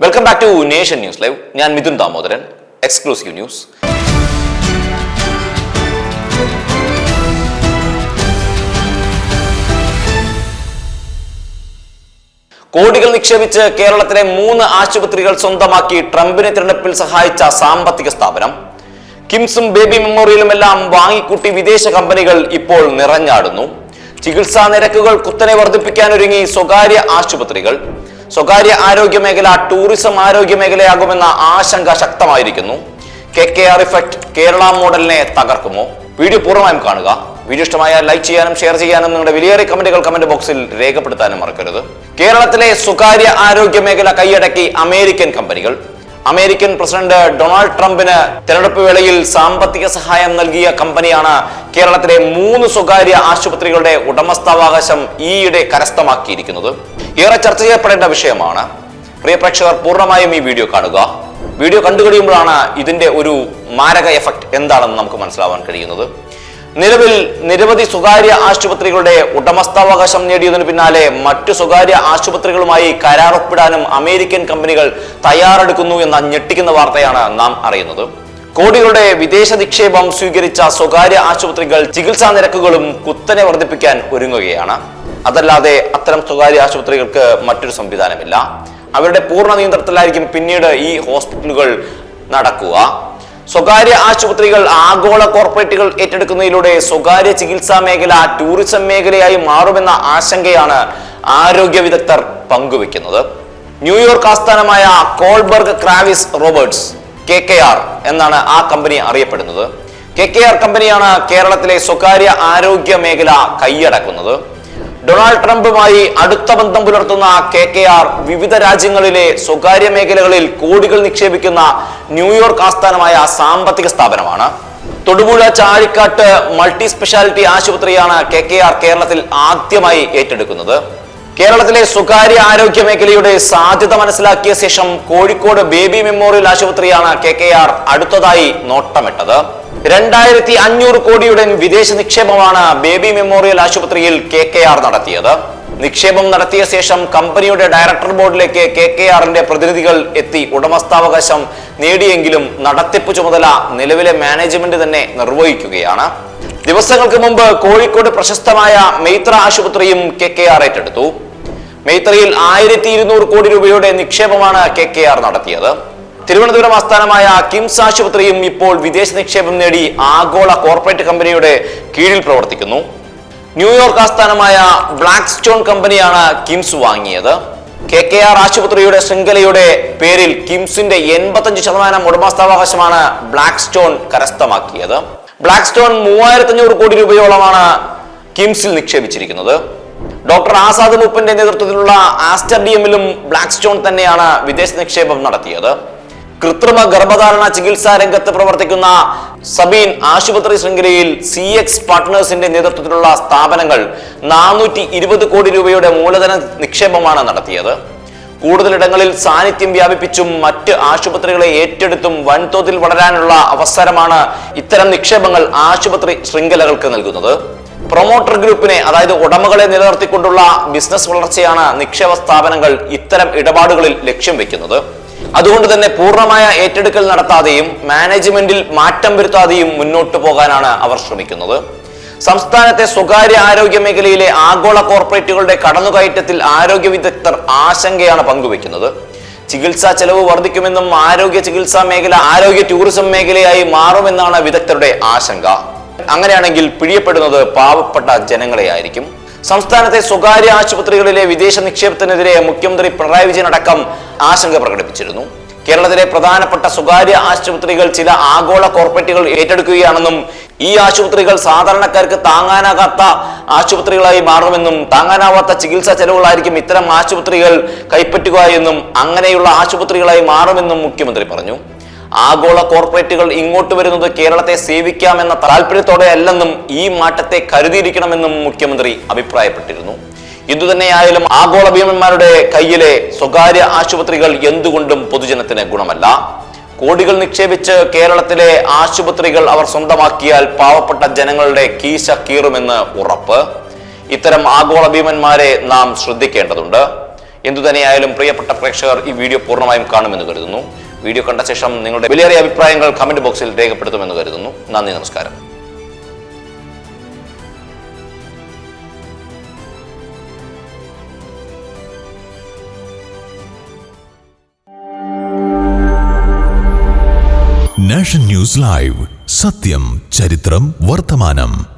Welcome back to Nation News Live ഞാൻ Mithun Damodaran. Exclusive news കോടികൾ നിക്ഷേപിച്ച് കേരളത്തിലെ മൂന്ന് ആശുപത്രികൾ സ്വന്തമാക്കി ട്രംപിനെ തിരഞ്ഞെടുപ്പിൽ സഹായിച്ച സാമ്പത്തിക സ്ഥാപനം. കിംസും ബേബി മെമ്മോറിയലും എല്ലാം വാങ്ങിക്കൂട്ടി വിദേശ കമ്പനികൾ ഇപ്പോൾ നിറഞ്ഞാടുന്നു. ചികിത്സാ നിരക്കുകൾ കുത്തനെ വർദ്ധിപ്പിക്കാനൊരുങ്ങി സ്വകാര്യ ആശുപത്രികൾ. സ്വകാര്യ ആരോഗ്യ മേഖല ടൂറിസം ആരോഗ്യ മേഖലയാകുമെന്ന ആശങ്ക ശക്തമായിരിക്കുന്നു. K K R effect Kerala മോഡലിനെ തകർക്കുമോ? വീഡിയോ പൂർണമായും കാണുക. വീഡിയോ ഇഷ്ടമായ ലൈക്ക് ചെയ്യാനും ഷെയർ ചെയ്യാനും നിങ്ങളുടെ വിലയേറിയ കമന്റുകൾ കമന്റ് ബോക്സിൽ രേഖപ്പെടുത്താനും മറക്കരുത്. കേരളത്തിലെ സ്വകാര്യ ആരോഗ്യ മേഖല കൈയടക്കി അമേരിക്കൻ കമ്പനികൾ. അമേരിക്കൻ പ്രസിഡന്റ് ഡൊണാൾഡ് ട്രംപിന് തെരഞ്ഞെടുപ്പ് വേളയിൽ സാമ്പത്തിക സഹായം നൽകിയ കമ്പനിയാണ് കേരളത്തിലെ മൂന്ന് സ്വകാര്യ ആശുപത്രികളുടെ ഉടമസ്ഥാവകാശം ഈയിടെ കരസ്ഥമാക്കിയിരിക്കുന്നത്. ഏറെ ചർച്ച ചെയ്യപ്പെടേണ്ട വിഷയമാണ്. പ്രിയ പ്രേക്ഷകർ പൂർണമായും ഈ വീഡിയോ കാണുക. വീഡിയോ കണ്ടു കഴിയുമ്പോഴാണ് ഇതിന്റെ ഒരു മാരക എഫക്ട് എന്താണെന്ന് നമുക്ക് മനസ്സിലാവാൻ കഴിയുന്നത്. നിലവിൽ നിരവധി സ്വകാര്യ ആശുപത്രികളുടെ ഉടമസ്ഥാവകാശം നേടിയതിനു പിന്നാലെ മറ്റു സ്വകാര്യ ആശുപത്രികളുമായി കരാറൊപ്പിടാനും അമേരിക്കൻ കമ്പനികൾ തയ്യാറെടുക്കുന്നു എന്ന ഞെട്ടിക്കുന്ന വാർത്തയാണ് നാം അറിയുന്നത്. കോടികളുടെ വിദേശ നിക്ഷേപം സ്വീകരിച്ച സ്വകാര്യ ആശുപത്രികൾ ചികിത്സാ നിരക്കുകളും കുത്തനെ വർദ്ധിപ്പിക്കാൻ ഒരുങ്ങുകയാണ്. അതല്ലാതെ അത്തരം സ്വകാര്യ ആശുപത്രികൾക്ക് മറ്റൊരു സംവിധാനമില്ല. അവരുടെ പൂർണ നിയന്ത്രണത്തിലായിരിക്കും പിന്നീട് ഈ ഹോസ്പിറ്റലുകൾ നടക്കുക. സ്വകാര്യ ആശുപത്രികൾ ആഗോള കോർപ്പറേറ്റുകൾ ഏറ്റെടുക്കുന്നതിലൂടെ സ്വകാര്യ ചികിത്സാ മേഖല ടൂറിസം മേഖലയായി മാറുമെന്ന ആശങ്കയാണ് ആരോഗ്യ വിദഗ്ധർ പങ്കുവെക്കുന്നത് ന്യൂയോർക്ക് ആസ്ഥാനമായ Kohlberg Kravis Roberts K K R എന്നാണ് ആ കമ്പനി അറിയപ്പെടുന്നത്. കെ കെ ആർ കമ്പനിയാണ് കേരളത്തിലെ സ്വകാര്യ ആരോഗ്യ മേഖല കൈയടക്കുന്നത്. ഡൊണാൾഡ് ട്രംപുമായി അടുത്ത ബന്ധം പുലർത്തുന്ന കെ കെ ആർ വിവിധ രാജ്യങ്ങളിലെ സ്വകാര്യ മേഖലകളിൽ കോടികൾ നിക്ഷേപിക്കുന്ന ന്യൂയോർക്ക് ആസ്ഥാനമായ സാമ്പത്തിക സ്ഥാപനമാണ്. തൊടുപുഴ ചാഴിക്കാട്ട് മൾട്ടി സ്പെഷ്യാലിറ്റി ആശുപത്രിയാണ് കെ കെ ആർ കേരളത്തിൽ ആദ്യമായി ഏറ്റെടുക്കുന്നത്. കേരളത്തിലെ സ്വകാര്യ ആരോഗ്യ മേഖലയുടെ സാധ്യത മനസ്സിലാക്കിയ ശേഷം കോഴിക്കോട് ബേബി മെമ്മോറിയൽ ആശുപത്രിയാണ് കെ കെ ആർ അടുത്തതായി നോട്ടമിട്ടത്. രണ്ടായിരത്തി അഞ്ഞൂറ് കോടിയുടെ വിദേശ നിക്ഷേപമാണ് ബേബി മെമ്മോറിയൽ ആശുപത്രിയിൽ കെ കെ ആർ നടത്തിയത്. നിക്ഷേപം നടത്തിയ ശേഷം കമ്പനിയുടെ ഡയറക്ടർ ബോർഡിലേക്ക് കെ കെ ആറിന്റെ പ്രതിനിധികൾ എത്തി ഉടമസ്ഥാവകാശം നേടിയെങ്കിലും നടത്തിപ്പ് ചുമതല നിലവിലെ മാനേജ്മെന്റ് തന്നെ നിർവഹിക്കുകയാണ്. ദിവസങ്ങൾക്ക് മുമ്പ് കോഴിക്കോട് പ്രശസ്തമായ മെയ്ത്ര ആശുപത്രിയും കെ കെ ആർ ഏറ്റെടുത്തു. മെയ്ത്രയിൽ ആയിരത്തി ഇരുന്നൂറ് കോടി രൂപയുടെ നിക്ഷേപമാണ് കെ കെ ആർ നടത്തിയത്. തിരുവനന്തപുരം ആസ്ഥാനമായ കിംസ് ആശുപത്രിയും ഇപ്പോൾ വിദേശ നിക്ഷേപം നേടി ആഗോള കോർപ്പറേറ്റ് കമ്പനിയുടെ കീഴിൽ പ്രവർത്തിക്കുന്നു. ന്യൂയോർക്ക് ആസ്ഥാനമായ ബ്ലാക്ക് സ്റ്റോൺ കമ്പനിയാണ് കിംസ് വാങ്ങിയത്. കെ കെ ആർ ആശുപത്രിയുടെ ശൃംഖലയുടെ പേരിൽ കിംസിന്റെ എൺപത്തഞ്ച് ശതമാനം ഉടമസ്ഥാവകാശമാണ് ബ്ലാക്ക് സ്റ്റോൺ കരസ്ഥമാക്കിയത്. ബ്ലാക്ക് സ്റ്റോൺ മൂവായിരത്തി അഞ്ഞൂറ് കോടി രൂപയോളമാണ് കിംസിൽ നിക്ഷേപിച്ചിരിക്കുന്നത്. ഡോക്ടർ ആസാദ് മൂപ്പന്റെ നേതൃത്വത്തിലുള്ള ആസ്റ്റർ ഡി എമ്മിലും ബ്ലാക്ക് സ്റ്റോൺ തന്നെയാണ് വിദേശ നിക്ഷേപം നടത്തിയത്. കൃത്രിമ ഗർഭധാരണ ചികിത്സാ രംഗത്ത് പ്രവർത്തിക്കുന്ന സബീൻ ആശുപത്രി ശൃംഖലയിൽ സി എക്സ് പാർട്ട്നേഴ്സിന്റെ നേതൃത്വത്തിലുള്ള സ്ഥാപനങ്ങൾ നാനൂറ്റി ഇരുപത് കോടി രൂപയുടെ മൂലധന നിക്ഷേപമാണ് നടത്തിയത്. കൂടുതലിടങ്ങളിൽ സാന്നിധ്യം വ്യാപിപ്പിച്ചും മറ്റ് ആശുപത്രികളെ ഏറ്റെടുത്തും വൻതോതിൽ വളരാനുള്ള അവസരമാണ് ഇത്തരം നിക്ഷേപങ്ങൾ ആശുപത്രി ശൃംഖലകൾക്ക് നൽകുന്നത്. പ്രൊമോട്ടർ ഗ്രൂപ്പിനെ അതായത് ഉടമകളെ നിലനിർത്തിക്കൊണ്ടുള്ള ബിസിനസ് വളർച്ചയാണ് നിക്ഷേപ സ്ഥാപനങ്ങൾ ഇത്തരം ഇടപാടുകളിൽ ലക്ഷ്യം വെക്കുന്നത്. അതുകൊണ്ട് തന്നെ പൂർണമായ ഏറ്റെടുക്കൽ നടത്താതെയും മാനേജ്മെന്റിൽ മാറ്റം വരുത്താതെയും മുന്നോട്ടു പോകാനാണ് അവർ ശ്രമിക്കുന്നത്. സംസ്ഥാനത്തെ സ്വകാര്യ ആരോഗ്യ മേഖലയിലെ ആഗോള കോർപ്പറേറ്റുകളുടെ കടന്നുകയറ്റത്തിൽ ആരോഗ്യ വിദഗ്ധർ ആശങ്കയാണ് പങ്കുവെക്കുന്നത് ചികിത്സാ ചെലവ് വർദ്ധിക്കുമെന്നും ആരോഗ്യ ചികിത്സാ മേഖല ആരോഗ്യ ടൂറിസം മേഖലയായി മാറുമെന്നാണ് വിദഗ്ധരുടെ ആശങ്ക. അങ്ങനെയാണെങ്കിൽ പിഴിയപ്പെടുന്നത് പാവപ്പെട്ട ജനങ്ങളെ ആയിരിക്കും സംസ്ഥാനത്തെ സ്വകാര്യ ആശുപത്രികളിലെ വിദേശ നിക്ഷേപത്തിനെതിരെ മുഖ്യമന്ത്രി പിണറായി വിജയൻ അടക്കം ആശങ്ക പ്രകടിപ്പിച്ചിരുന്നു. കേരളത്തിലെ പ്രധാനപ്പെട്ട സ്വകാര്യ ആശുപത്രികൾ ചില ആഗോള കോർപ്പറേറ്റുകൾ ഏറ്റെടുക്കുകയാണെന്നും ഈ ആശുപത്രികൾ സാധാരണക്കാർക്ക് താങ്ങാനാകാത്ത ആശുപത്രികളായി മാറുമെന്നും താങ്ങാനാവാത്ത ചികിത്സാ ചെലവുകളായിരിക്കും ഇത്തരം ആശുപത്രികൾ കൈപ്പറ്റുക എന്നും അങ്ങനെയുള്ള ആശുപത്രികളായി മാറുമെന്നും മുഖ്യമന്ത്രി പറഞ്ഞു. ആഗോള കോർപ്പറേറ്റുകൾ ഇങ്ങോട്ട് വരുന്നത് കേരളത്തെ സേവിക്കാമെന്ന താല്പര്യത്തോടെ അല്ലെന്നും ഈ മാറ്റത്തെ കരുതിയിരിക്കണമെന്നും മുഖ്യമന്ത്രി അഭിപ്രായപ്പെട്ടിരുന്നു. ഇതുതന്നെയായാലും ആഗോള ഭീമന്മാരുടെ കയ്യിലെ സ്വകാര്യ ആശുപത്രികൾ എന്തുകൊണ്ടും പൊതുജനത്തിന് ഗുണമല്ല. കോടികൾ നിക്ഷേപിച്ച് കേരളത്തിലെ ആശുപത്രികൾ അവർ സ്വന്തമാക്കിയാൽ പാവപ്പെട്ട ജനങ്ങളുടെ കീശ കീറുമെന്ന് ഉറപ്പ്. ഇത്തരം ആഗോള ഭീമന്മാരെ നാം ശ്രദ്ധിക്കേണ്ടതുണ്ട്. എന്തുതന്നെയായാലും പ്രിയപ്പെട്ട പ്രേക്ഷകർ ഈ വീഡിയോ പൂർണമായും കാണുമെന്ന് കരുതുന്നു. വീഡിയോ കണ്ട ശേഷം നിങ്ങളുടെ വിലയേറിയ അഭിപ്രായങ്ങൾ കമന്റ് ബോക്സിൽ രേഖപ്പെടുത്തുമെന്ന് കരുതുന്നു. നന്ദി നമസ്കാരം. Nation News Live. സത്യം ചരിത്രം വർത്തമാനം.